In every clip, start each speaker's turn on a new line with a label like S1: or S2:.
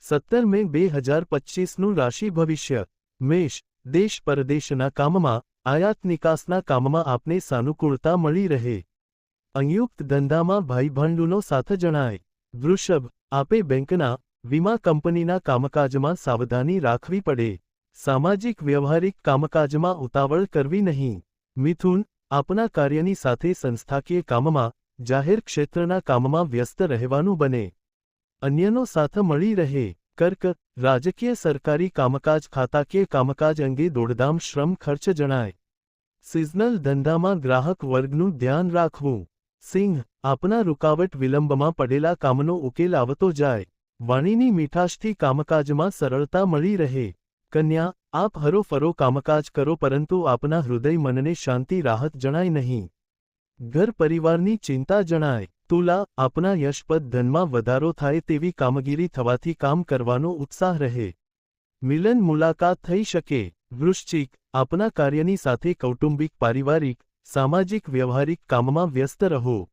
S1: સત્તર મે બે હજાર પચીસનું રાશિ ભવિષ્ય. મેષ, દેશ પરદેશના કામમાં, આયાત નિકાસના કામમાં આપને સાનુકૂળતા મળી રહે. સંયુક્ત ધંધામાં ભાઈભાંડુનો સાથ જણાય. વૃષભ, આપે બેંકના, વીમા કંપનીના કામકાજમાં સાવધાની રાખવી પડે. સામાજિક વ્યવહારિક કામકાજમાં ઉતાવળ કરવી નહીં. મિથુન, આપના કાર્યની સાથે સંસ્થાકીય કામમાં, જાહેર ક્ષેત્રના કામમાં વ્યસ્ત રહેવાનું બને. અન્યનો સાથ મળી રહે. કર્ક, રાજકીય સરકારી કામકાજ ખાતાકીય કામકાજ અંગે દોડધામ શ્રમ ખર્ચ જણાય. સિઝનલ ધંધામાં ગ્રાહક વર્ગનું ધ્યાન રાખવું. સિંહ, આપના રૂકાવટ વિલંબમાં પડેલા કામનો ઉકેલ આવતો જાય. વાણીની મીઠાશથી કામકાજમાં સરળતા મળી રહે. કન્યા, આપ હરોફરો કામકાજ કરો પરંતુ આપના હૃદય મનને શાંતિ રાહત જણાય નહીં. ઘર પરિવારની ચિંતા જણાય. તુલા, આપના યશપદ ધનમાં વધારો થાય તેવી કામગીરી થવાથી કામ કરવાનો ઉત્સાહ રહે. મિલન મુલાકાત થઈ શકે. વૃશ્ચિક, આપના કાર્યની સાથે કૌટુંબિક, પારિવારિક, સામાજિક, વ્યવહારિક કામમાં વ્યસ્ત રહો.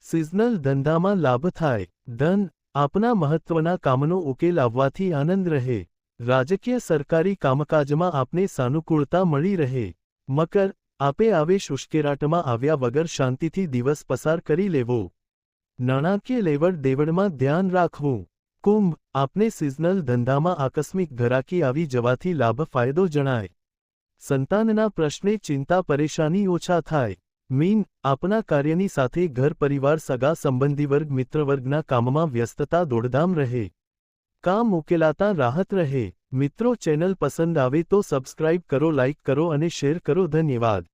S1: સિઝનલ ધંધામાં લાભ થાય. ધન, આપના મહત્વના કામનો ઉકેલ આવવાથી આનંદ રહે. રાજકીય સરકારી કામકાજમાં આપને સાનુકૂળતા મળી રહે. મકર, આપે આવેશ ઉશ્કેરાટમાં આવ્યા વગર શાંતિથી દિવસ પસાર કરી લેવો. નાણાકીય લેવડ દેવડમાં ધ્યાન રાખવું. કુંભ આપને સિઝનલ ધંધામાં આકસ્મિક ઘરાકી આવી જવાથી લાભ ફાયદો જણાય. સંતાનના પ્રશ્ને ચિંતા પરેશાની ઓછા થાય. મીન આપના કાર્યની સાથે ઘર પરિવાર સગા સંબંધી વર્ગ મિત્રવર્ગના કામમાં વ્યસ્તતા દોડધામ રહે. કામ ઉકેલાતા રાહત રહે. મિત્રો ચેનલ પસંદ આવે તો સબસ્ક્રાઇબ કરો, લાઇક કરો અને શેર કરો. ધન્યવાદ.